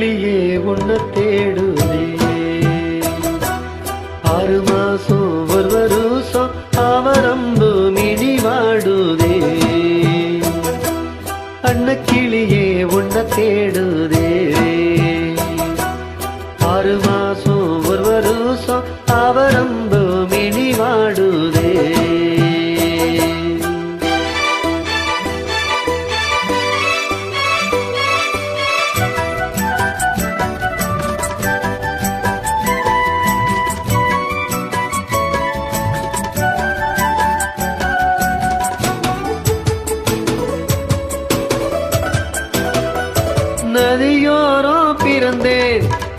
வெளியே கிளியே உன்னை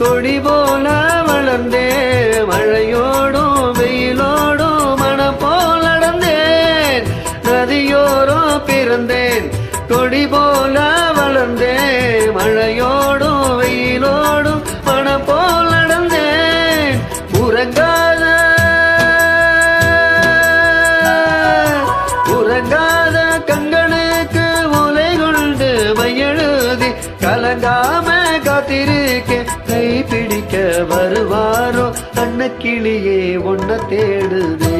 கொடி போல வளர்ந்தே மழையோடும் வெயிலோடும் மனம் போல் நடந்தேன். நதியோரம் பிறந்தேன் கொடி போல வளர்ந்தே மழையோடும் வெயிலோடும் மனம் போல் நடந்தேன். உறங்காத உறங்காத கண்களுக்கு உலை கொண்டு மையெழுதி கலங்காமல் காத்திருக்கேன். கை பிடிக்க வருவாரோ? அன்ன கிளியே ஒன்ன தேடுதே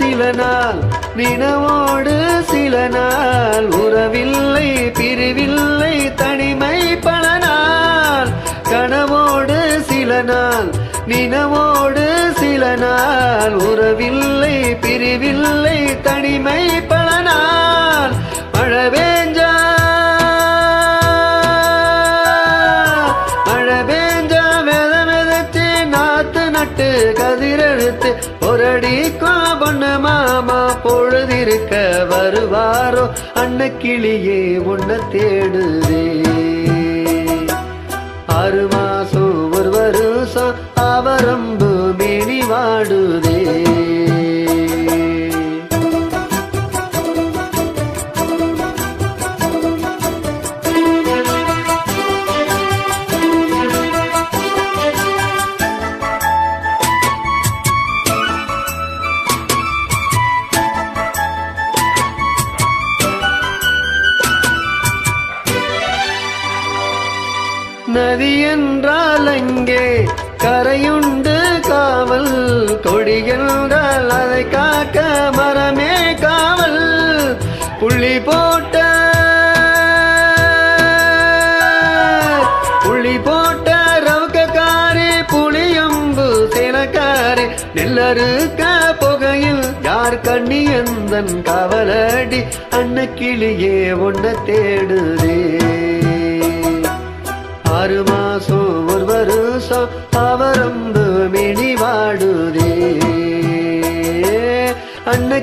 சில நாள் நினவோடு சில நாள் உறவில்லை பிரிவில்லை தனிமை பல நாள். கனவோடு சில நாள் நினவோடு சில நாள் உறவில்லை பிரிவில்லை தனிமை பல நாள். நாத்து கதிரெழுத்து. ஒரடி பொண்ணு மாமா பொழுதிருக்க வருவாரோ? அன்ன கிளியே உன்னை தேடுதே. ஆறு மாசம் ஒரு வருஷம் அவரம்பு மீனி வாடுதே நதி என்றால் அங்கே கரையுண்டு காவல். கொடி என்றால் அதை காக்க மரமே காவல். புள்ளி போட்ட புள்ளி போட்ட ரவுக்கக்காரி புளியம்பு சிலக்காரி நெல்லருக்க புகையில் யார் கண்ணி எந்தன் கவலடி அன்ன கிளியே ஒன்ன தேடுதே. ஆறு மாசம் ஒரு வருஷம் அவரம்பு மினி வாடுதே அன்ன